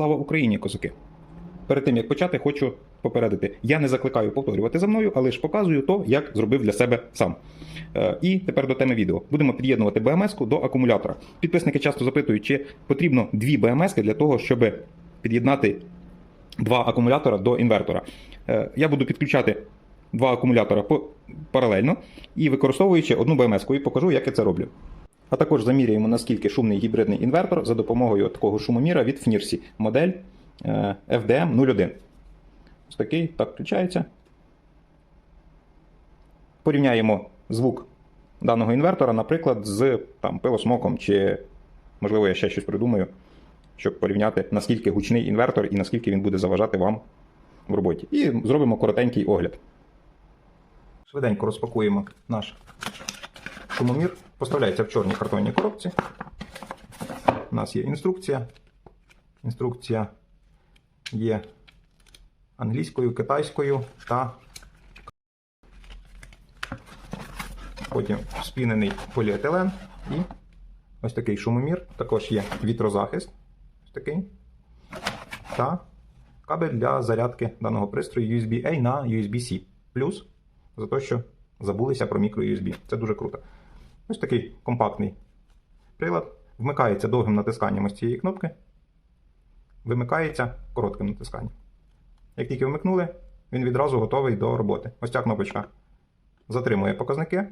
Слава Україні, козаки! Перед тим як почати, хочу попередити: я не закликаю повторювати за мною, але ж показую то, як зробив для себе сам. Е, І тепер до теми відео. Будемо під'єднувати БМС до акумулятора. Підписники часто запитують, чи потрібно дві БМС для того, щоб під'єднати два акумулятора до інвертора. Е, Я буду підключати два акумулятора паралельно і використовуючи одну БМС, і покажу, як я це роблю. А також заміряємо, наскільки шумний гібридний інвертор за допомогою такого шумоміра від FNIRSI, модель е, FDM01. Ось такий, так включається. Порівняємо звук даного інвертора, наприклад, з там, пилосмоком, чи, можливо, я ще щось придумаю, щоб порівняти, наскільки гучний інвертор і наскільки він буде заважати вам в роботі. І зробимо коротенький огляд. Швиденько розпакуємо наш шумомір. Поставляється в чорній картонній коробці. У нас є інструкція. Інструкція є англійською, китайською та потім спінений поліетилен і ось такий шумомір. Також є вітрозахист. Ось такий. Та кабель для зарядки даного пристрою USB-A на USB-C. Плюс за те, що забулися про мікро-USB. Це дуже круто. Ось такий компактний прилад. Вмикається довгим натисканням ось цієї кнопки. Вимикається коротким натисканням. Як тільки вмикнули, він відразу готовий до роботи. Ось ця кнопочка затримує показники.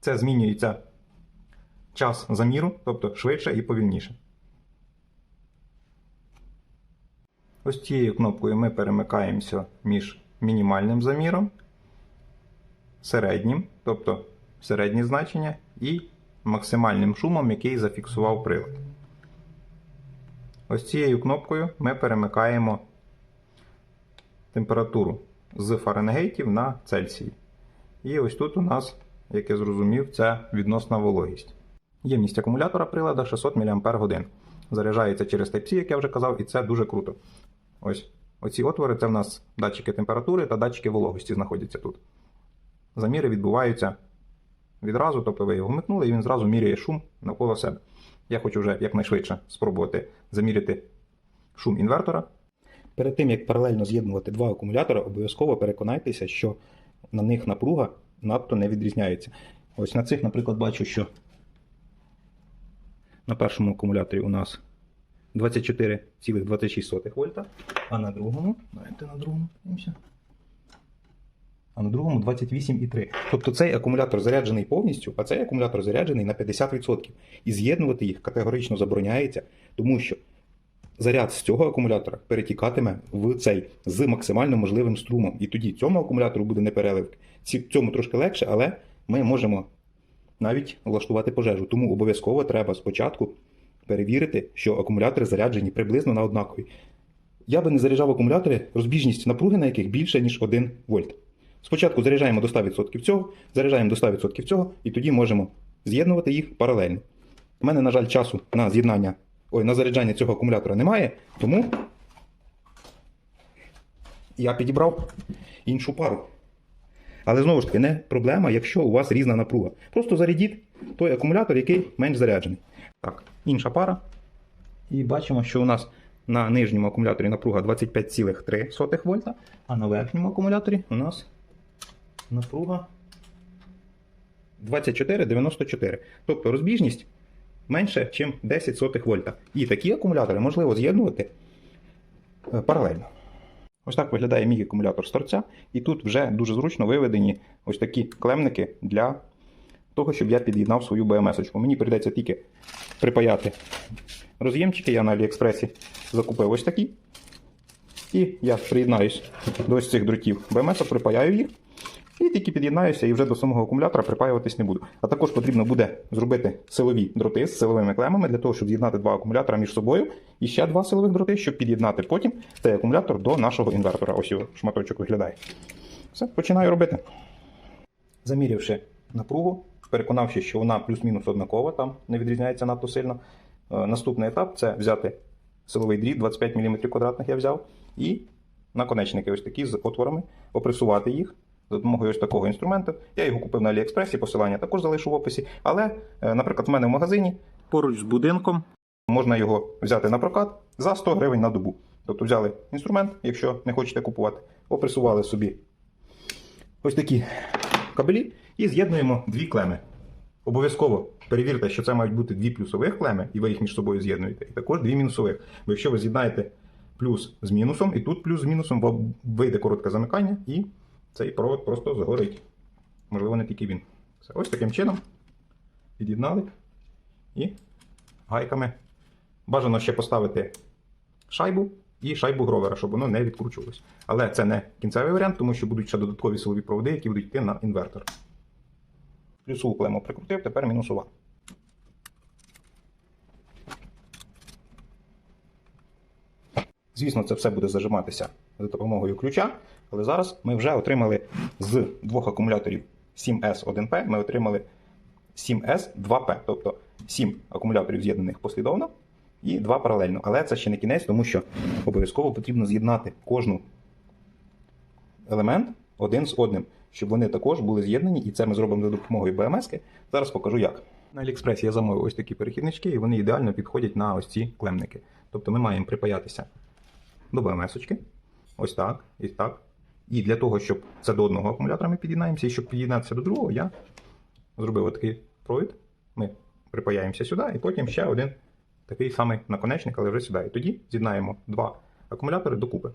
Це змінюється час заміру, тобто швидше і повільніше. Ось цією кнопкою ми перемикаємося між мінімальним заміром, середнім, тобто середні значення, і максимальним шумом, який зафіксував прилад. Ось цією кнопкою ми перемикаємо температуру з Фаренгейтів на Цельсій. І ось тут у нас, як я зрозумів, це відносна вологість. Ємність акумулятора прилада 600 мАч. Заряджається через Type-C, як я вже казав, і це дуже круто. Ось оці отвори це в нас датчики температури та датчики вологості знаходяться тут. Заміри відбуваються відразу, тобто ви його вмикнули, і він зразу міряє шум навколо себе. Я хочу вже якнайшвидше спробувати заміряти шум інвертора. Перед тим, як паралельно з'єднувати два акумулятора, обов'язково переконайтеся, що на них напруга надто не відрізняється. Ось на цих, наприклад, бачу, що на першому акумуляторі у нас 24,26 вольта, а на другому, давайте на другому. А на другому 28,3. Тобто цей акумулятор заряджений повністю, а цей акумулятор заряджений на 50%. І з'єднувати їх категорично забороняється, тому що заряд з цього акумулятора перетікатиме в цей з максимально можливим струмом. І тоді цьому акумулятору буде непереливки. Цьому трошки легше, але ми можемо навіть влаштувати пожежу. Тому обов'язково треба спочатку перевірити, що акумулятори заряджені приблизно на однакові. Я би не заряджав акумулятори, розбіжність напруги на яких більше, ніж 1 вольт. Спочатку заряджаємо до 100% цього, заряджаємо до 100% цього, і тоді можемо з'єднувати їх паралельно. У мене, на жаль, часу на з'єднання, ой, на заряджання цього акумулятора немає, тому я підібрав іншу пару. Але знову ж таки, не проблема, якщо у вас різна напруга. Просто зарядіть той акумулятор, який менш заряджений. Так, інша пара. І бачимо, що у нас на нижньому акумуляторі напруга 25,3 вольта, а на верхньому акумуляторі у нас напруга 24,94. Тобто розбіжність менше, ніж 10 сотих вольта. І такі акумулятори можливо з'єднувати е, паралельно. Ось так виглядає мій акумулятор з торця. І тут вже дуже зручно виведені ось такі клемники для того, щоб я під'єднав свою БМС-очку. Мені прийдеться тільки припаяти роз'ємчики. Я на Аліекспресі закупив ось такі. І я приєднаюсь до ось цих дротів БМС, припаяю їх. І тільки під'єднаюся і вже до самого акумулятора припаюватись не буду. А також потрібно буде зробити силові дроти з силовими клемами для того, щоб з'єднати два акумулятора між собою. І ще два силових дроти, щоб під'єднати потім цей акумулятор до нашого інвертора. Ось його шматочок виглядає. Все, починаю робити. Замірявши напругу, переконавшись, що вона плюс-мінус однакова, там не відрізняється надто сильно. Е, Наступний етап це взяти силовий дріт 25 мм квадратних я взяв, і наконечники ось такі з отворами, опресувати їх за допомогою ось такого інструменту. Я його купив на Аліекспресі, посилання також залишу в описі. Але, е, наприклад, в мене в магазині поруч з будинком можна його взяти на прокат за 100 гривень на добу. Тобто взяли інструмент, якщо не хочете купувати, опресували собі ось такі кабелі і з'єднуємо дві клеми. Обов'язково перевірте, що це мають бути дві плюсових клеми, і ви їх між собою з'єднуєте, і також дві мінусових. Бо якщо ви з'єднаєте плюс з мінусом, і тут плюс з мінусом, вам вийде коротке замикання, і цей провод просто згорить. Можливо, не тільки він. Все. Ось таким чином під'єднали і гайками. Бажано ще поставити шайбу і шайбу гровера, щоб воно не відкручувалось. Але це не кінцевий варіант, тому що будуть ще додаткові силові проводи, які будуть йти на інвертор. Плюсову клему прикрутив, тепер мінусова. Звісно, це все буде зажиматися за допомогою ключа, але зараз ми вже отримали з двох акумуляторів 7S1P, ми отримали 7S2P, тобто 7 акумуляторів з'єднаних послідовно і 2 паралельно. Але це ще не кінець, тому що обов'язково потрібно з'єднати кожну елемент один з одним, щоб вони також були з'єднані, і це ми зробимо за допомогою BMS. Зараз покажу як. На Аліекспресі я замовив ось такі перехіднички, і вони ідеально підходять на ось ці клемники. Тобто ми маємо припаятися до BMS-очки, ось так і так. І для того, щоб це до одного акумулятора ми під'єднаємося, і щоб під'єднатися до другого, я зробив такий провід. Ми припаяємося сюди, і потім ще один такий самий наконечник, але вже сюди. І тоді з'єднаємо два акумулятори докупи.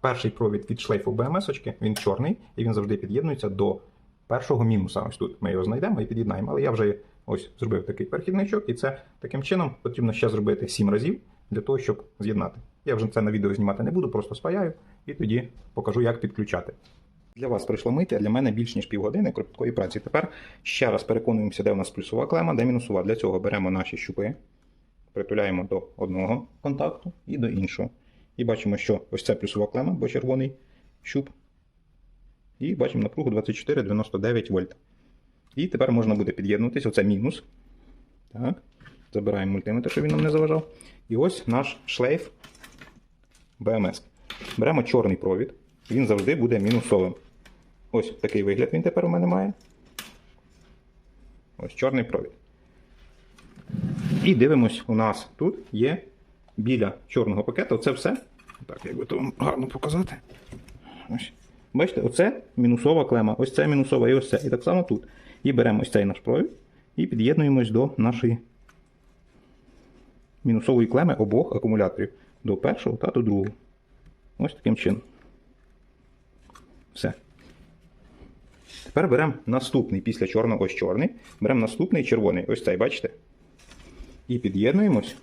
Перший провід від шлейфу BMS, він чорний, і він завжди під'єднується до першого мінуса. Ось тут ми його знайдемо і під'єднаємо. Але я вже ось зробив такий перехідничок, і це таким чином потрібно ще зробити 7 разів для того, щоб з'єднати. Я вже це на відео знімати не буду, просто спаяю і тоді покажу, як підключати. Для вас прийшло мити, а для мене більш ніж півгодини кропіткої праці. Тепер ще раз переконуємося, де у нас плюсова клема, де мінусова. Для цього беремо наші щупи, притуляємо до одного контакту і до іншого. І бачимо, що ось це плюсова клема, бо червоний щуп. І бачимо напругу 24,99 вольт. І тепер можна буде під'єднутися. Оце мінус. Так. Забираємо мультиметр, щоб він нам не заважав. І ось наш шлейф BMS. Беремо чорний провід. Він завжди буде мінусовим. Ось такий вигляд він тепер у мене має. Ось чорний провід. І дивимось, у нас тут є біля чорного пакету. Це все. Так, як би то вам гарно показати. Ось. Бачите, оце мінусова клема, ось це мінусова і ось це. І так само тут. І беремо ось цей наш провід і під'єднуємось до нашої мінусової клеми обох акумуляторів. До першого та до другого. Ось таким чином. Все. Тепер беремо наступний після чорного ось чорний. Беремо наступний червоний. Ось цей, бачите? І під'єднуємось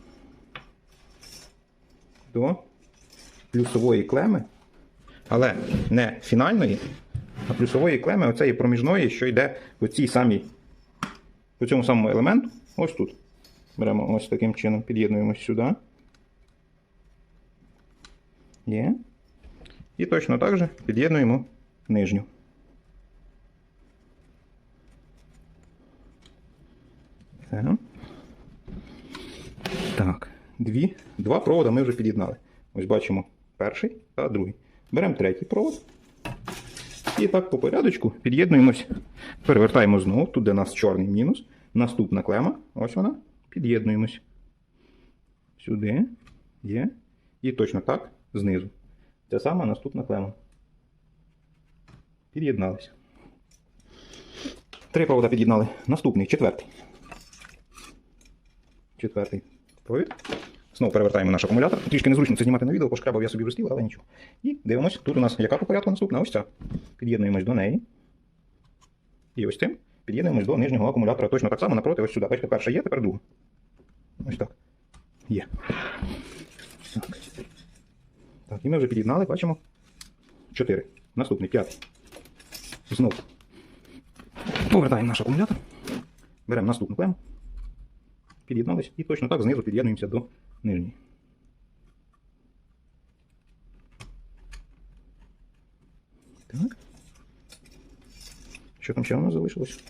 до плюсової клеми, але не фінальної, а плюсової клеми оцеї проміжної, що йде по цій самій, по цьому самому елементу. Ось тут. Беремо ось таким чином, під'єднуємось сюди. Є. І точно так же під'єднуємо нижню. Так. Так, дві, два провода ми вже під'єднали. Ось бачимо перший та другий. Беремо третій провод. І так по порядочку під'єднуємось. Перевертаємо знову, тут де нас чорний мінус. Наступна клема. Ось вона. Під'єднуємось. Сюди. Є. І точно так знизу. Це сама наступна клема. Під'єдналися. Три провода під'єднали. Наступний, четвертий. Четвертий провід. Знову перевертаємо наш акумулятор. Трішки незручно це знімати на відео, пошкрябав я собі в розстіл, але нічого. І дивимось, тут у нас яка по порядку наступна? Ось ця. Під'єднуємось до неї. І ось цим під'єднуємось до нижнього акумулятора. Точно так само напроти, ось сюди. Бачите, перша є, тепер друга. Ось так. Є. Так. Так, і ми вже під'єднали, бачимо. Чотири. Наступний, п'ятий. Знову. Повертаємо наш акумулятор. Беремо наступну клему. Під'єднались і точно так знизу під'єднуємося до нижньої. Так. Що там ще у нас залишилось?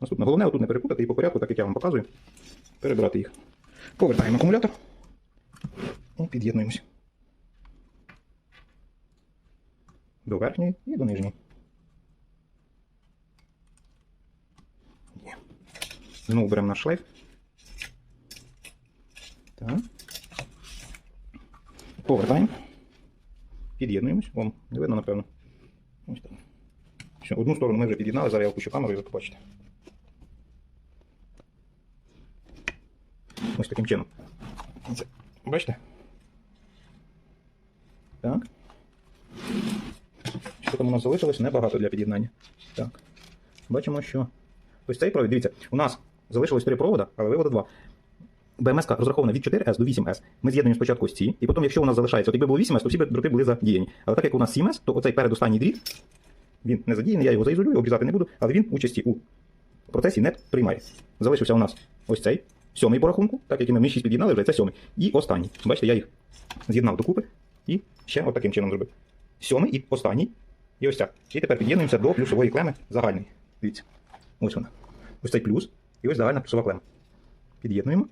Наступне. Головне отут не перепутати і по порядку, так як я вам показую, перебрати їх. Повертаємо акумулятор і під'єднуємося. До верхньої і до нижньої. Знову беремо наш шлейф. Так. Повертаємо. Під'єднуємось. Вам не видно, напевно. Ось так. Все, одну сторону ми вже під'єднали, зараз я опущу камеру і ви побачите. Ось таким чином. Бачите? Так. Що там у нас залишилось? Небагато для під'єднання. Так. Бачимо, що ось цей провід, дивіться, у нас залишилось три провода, але виводу два. БМС розрахована від 4С до 8С. Ми з'єднуємо спочатку ось ці, і потім, якщо у нас залишається, от якби було 8С, то всі дроти були задіяні. Але так як у нас 7С, то оцей передостанній дріт, він не задіяний, я його заізолюю, обрізати не буду, але він участі у процесі не приймає. Залишився у нас ось цей, сьомий по рахунку, так як ми 6 під'єднали вже, це сьомий. І останній. Бачите, я їх з'єднав докупи і ще от таким чином зробив. Сьомий і останній. І ось так. І тепер під'єднуємося до плюсової клеми загальної. Дивіться. Ось вона. Ось цей плюс. І ось загальна плюсова клема. Під'єднуємо.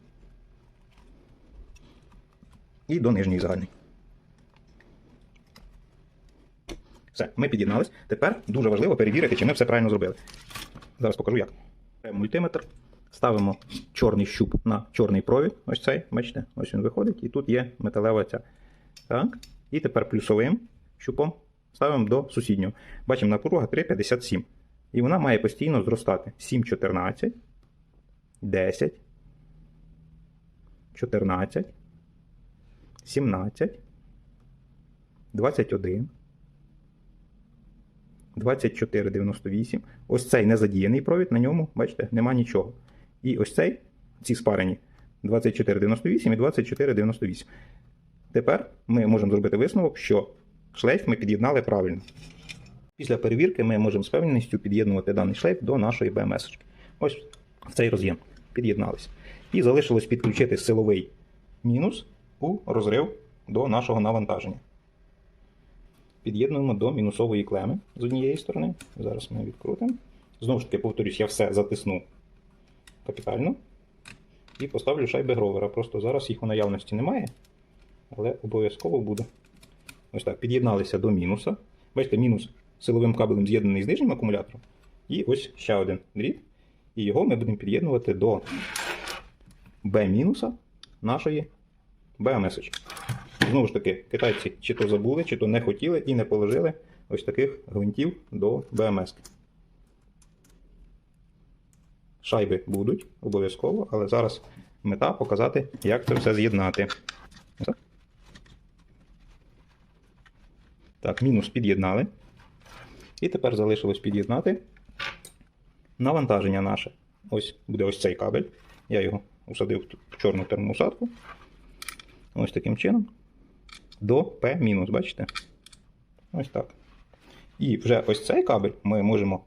І до нижньої загальної. Все, ми під'єднались. Тепер дуже важливо перевірити, чи ми все правильно зробили. Зараз покажу як. Мультиметр, ставимо чорний щуп на чорний провід. Ось цей, бачите, ось він виходить, і тут є металева ця. Так. І тепер плюсовим щупом ставимо до сусіднього. Бачимо, напруга 3,57. І вона має постійно зростати. 7,14, 10, 14, 17, 21, 24,98. Ось цей незадіяний провід, на ньому, бачите, нема нічого. І ось цей, ці спарені 24,98 і 24,98. Тепер ми можемо зробити висновок, що шлейф ми під'єднали правильно. Після перевірки ми можемо з певністю під'єднувати даний шлейф до нашої BMS. -очки. Ось в цей роз'єм. Під'єдналися. І залишилось підключити силовий мінус у розрив до нашого навантаження. Під'єднуємо до мінусової клеми з однієї сторони. Зараз ми відкрутимо. Знову ж таки, повторюсь, я все затисну капітально. І поставлю шайби гровера. Просто зараз їх у наявності немає, але обов'язково буде. Ось так, під'єдналися до мінуса. Бачите, мінус силовим кабелем з'єднаний з нижнім акумулятором. І ось ще один дріт. І його ми будемо під'єднувати до B- нашої BMS. Знову ж таки, китайці чи то забули, чи то не хотіли і не положили ось таких гвинтів до BMS. Шайби будуть обов'язково, але зараз мета показати, як це все з'єднати. Так, мінус під'єднали. І тепер залишилось під'єднати навантаження наше. Ось буде ось цей кабель. Я його усадив в чорну термоусадку. Ось таким чином. До P-, бачите? Ось так. І вже ось цей кабель ми можемо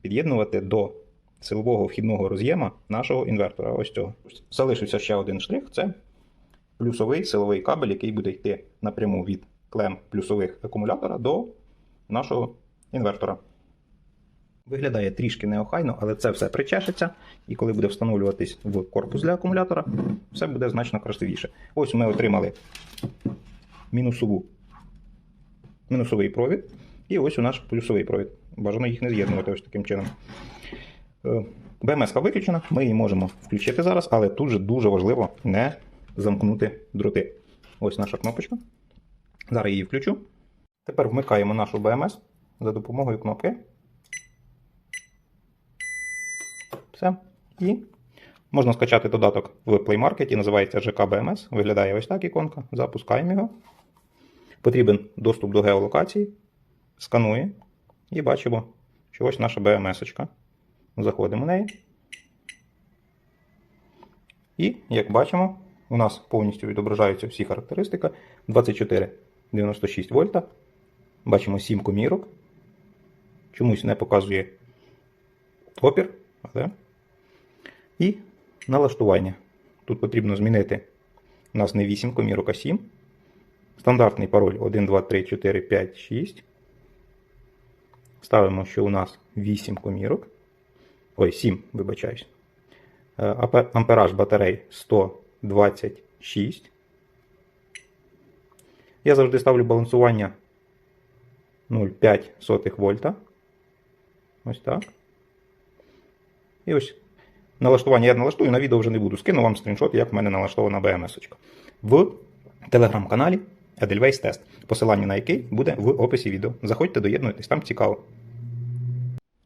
під'єднувати до силового вхідного роз'єма нашого інвертора. Ось цього. Залишився ще один штрих це плюсовий силовий кабель, який буде йти напряму від клем плюсових акумулятора до нашого інвертора. Виглядає трішки неохайно, але це все причешеться, і коли буде встановлюватись в корпус для акумулятора, все буде значно красивіше. Ось ми отримали мінусову, мінусовий провід, і ось у наш плюсовий провід. Бажано їх не з'єднувати ось таким чином. БМС виключена, ми її можемо включити зараз, але тут же дуже важливо не замкнути дроти. Ось наша кнопочка. Зараз її включу. Тепер вмикаємо нашу БМС за допомогою кнопки. Все. І можна скачати додаток в Play Market, називається ЖК BMS. Виглядає ось так іконка. Запускаємо його. Потрібен доступ до геолокації. Сканує. І бачимо, що ось наша BMS-очка. Заходимо в неї. І, як бачимо, у нас повністю відображаються всі характеристики. 24,96 вольта. Бачимо 7 комірок. Чомусь не показує опір. Але... І налаштування. Тут потрібно змінити. У нас не 8 комірок, а 7. Стандартний пароль 1, 2, 3, 4, 5, 6. Ставимо, що у нас 8 комірок. Ой, 7, вибачаюсь. Е, Ампераж батарей 126. Я завжди ставлю балансування 0,5 вольта. Ось так. І ось налаштування я налаштую, на відео вже не буду. Скину вам скріншот, як в мене налаштована BMS. -очка. В телеграм-каналі Edelweiss Test, посилання на який буде в описі відео. Заходьте, доєднуйтесь, там цікаво.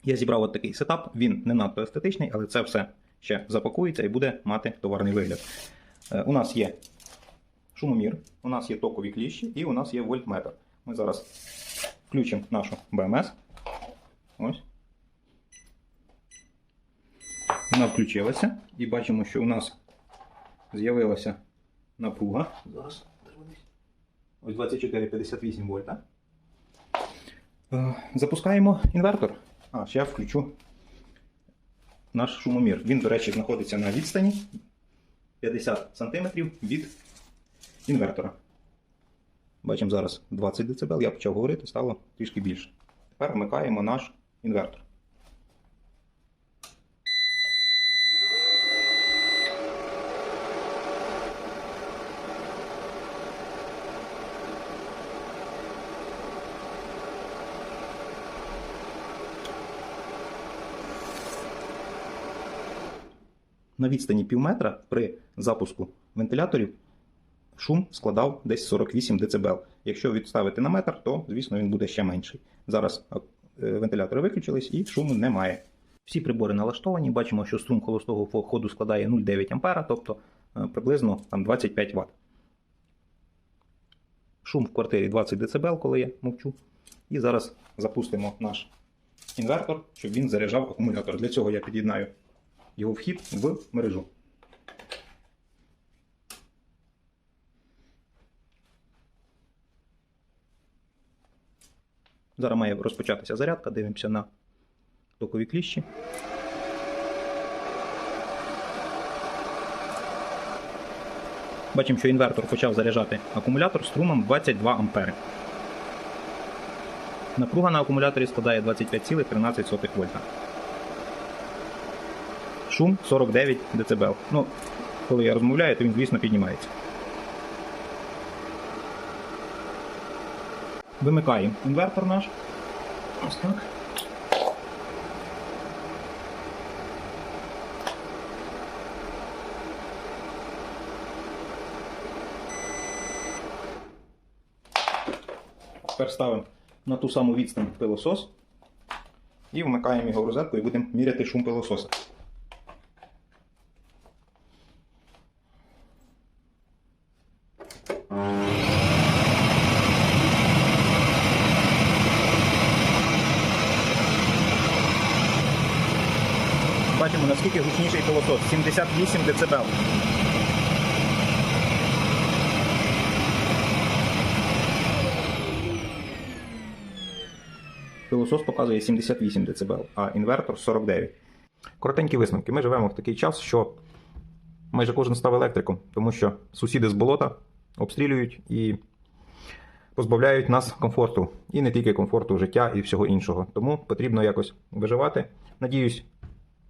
Я зібрав от такий сетап, він не надто естетичний, але це все ще запакується і буде мати товарний вигляд. Е, У нас є шумомір, у нас є токові кліщі і у нас є вольтметр. Ми зараз включимо нашу BMS. Ось. Вона включилася і бачимо, що у нас з'явилася напруга. Зараз ось 24,58 вольта. Е, Запускаємо інвертор. А, ще я включу наш шумомір. Він, до речі, знаходиться на відстані 50 см від інвертора. Бачимо зараз 20 дБ. Я почав говорити, стало трішки більше. Тепер вмикаємо наш інвертор. На відстані пів метра при запуску вентиляторів шум складав десь 48 дБ. Якщо відставити на метр, то, звісно, він буде ще менший. Зараз е, вентилятори виключились і шуму немає. Всі прибори налаштовані. Бачимо, що струм холостого ходу складає 0,9 А, тобто е, приблизно там, 25 Вт. Шум в квартирі 20 дБ, коли я мовчу. І зараз запустимо наш інвертор, щоб він заряджав акумулятор. Для цього я під'єднаю його вхід в мережу. Зараз має розпочатися зарядка, дивимося на токові кліщі. Бачимо, що інвертор почав заряджати акумулятор струмом 22 ампери. Напруга на акумуляторі складає 25,13 вольта. Шум 49 дБ. Ну, коли я розмовляю, то він, звісно, піднімається. Вимикаємо інвертор наш. Ось так. Тепер ставимо на ту саму відстань пилосос і вмикаємо його в розетку і будемо міряти шум пилососа. 78 дБ. Пилосос показує 78 дБ, а інвертор 49. Коротенькі висновки. Ми живемо в такий час, що майже кожен став електриком, тому що сусіди з болота обстрілюють і позбавляють нас комфорту. І не тільки комфорту життя і всього іншого. Тому потрібно якось виживати. Надіюсь,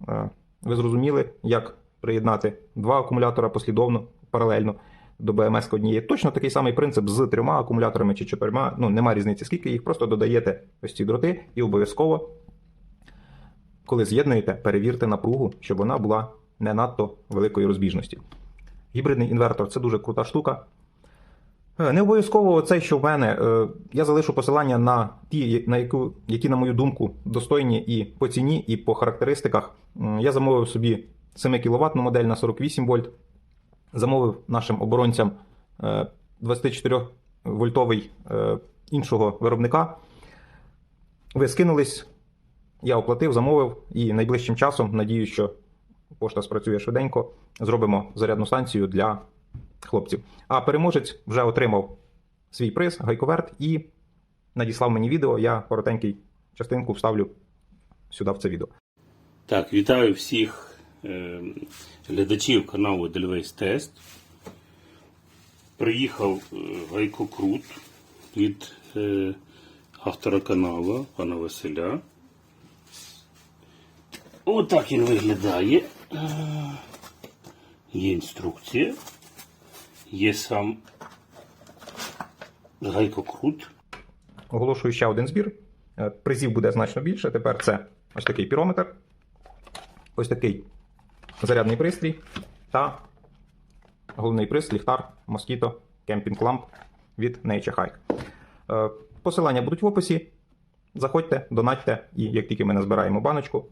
е, ви зрозуміли, як приєднати два акумулятора послідовно, паралельно до БМС однієї. Точно такий самий принцип з трьома акумуляторами чи чотирма. Ну, нема різниці, скільки їх, просто додаєте ось ці дроти і обов'язково, коли з'єднуєте, перевірте напругу, щоб вона була не надто великої розбіжності. Гібридний інвертор це дуже крута штука. Е, Не обов'язково це, що в мене. Е, Я залишу посилання на ті, на яку, які, на мою думку, достойні і по ціні, і по характеристиках. Я замовив собі 7 кВт модель на 48 вольт. Замовив нашим оборонцям 24 вольтовий е, іншого виробника. Ви скинулись, я оплатив, замовив, і найближчим часом, надію, що пошта спрацює швиденько, зробимо зарядну станцію для хлопців. А переможець вже отримав свій приз, гайковерт, і надіслав мені відео. Я коротенький частинку вставлю сюди в це відео. Так, вітаю всіх е, глядачів каналу Дельвейс Тест. Приїхав е, Гайко Крут від е, автора каналу, пана Василя. Отак він виглядає. Е, Є інструкція. Є сам Гайко Крут. Оголошую ще один збір. Е, Призів буде значно більше. Тепер це ось такий пірометр, ось такий зарядний пристрій та головний приз, ліхтар, Mosquito Camping Lamp від Nature Hike. Е, Посилання будуть в описі. Заходьте, донатьте, і як тільки ми назбираємо баночку,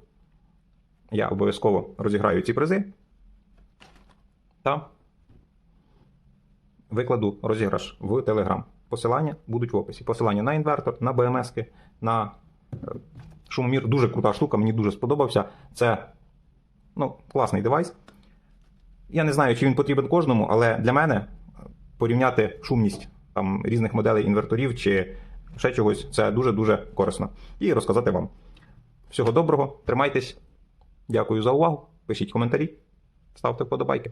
я обов'язково розіграю ці призи та викладу розіграш в Telegram. Посилання будуть в описі. Посилання на інвертор, на BMS, на е, шумомір. Дуже крута штука, мені дуже сподобався. Це ну, класний девайс. Я не знаю, чи він потрібен кожному, але для мене е, порівняти шумність там, різних моделей інверторів чи ще чогось це дуже-дуже корисно. І розказати вам. Всього доброго, тримайтесь. Дякую за увагу. Пишіть коментарі, ставте вподобайки.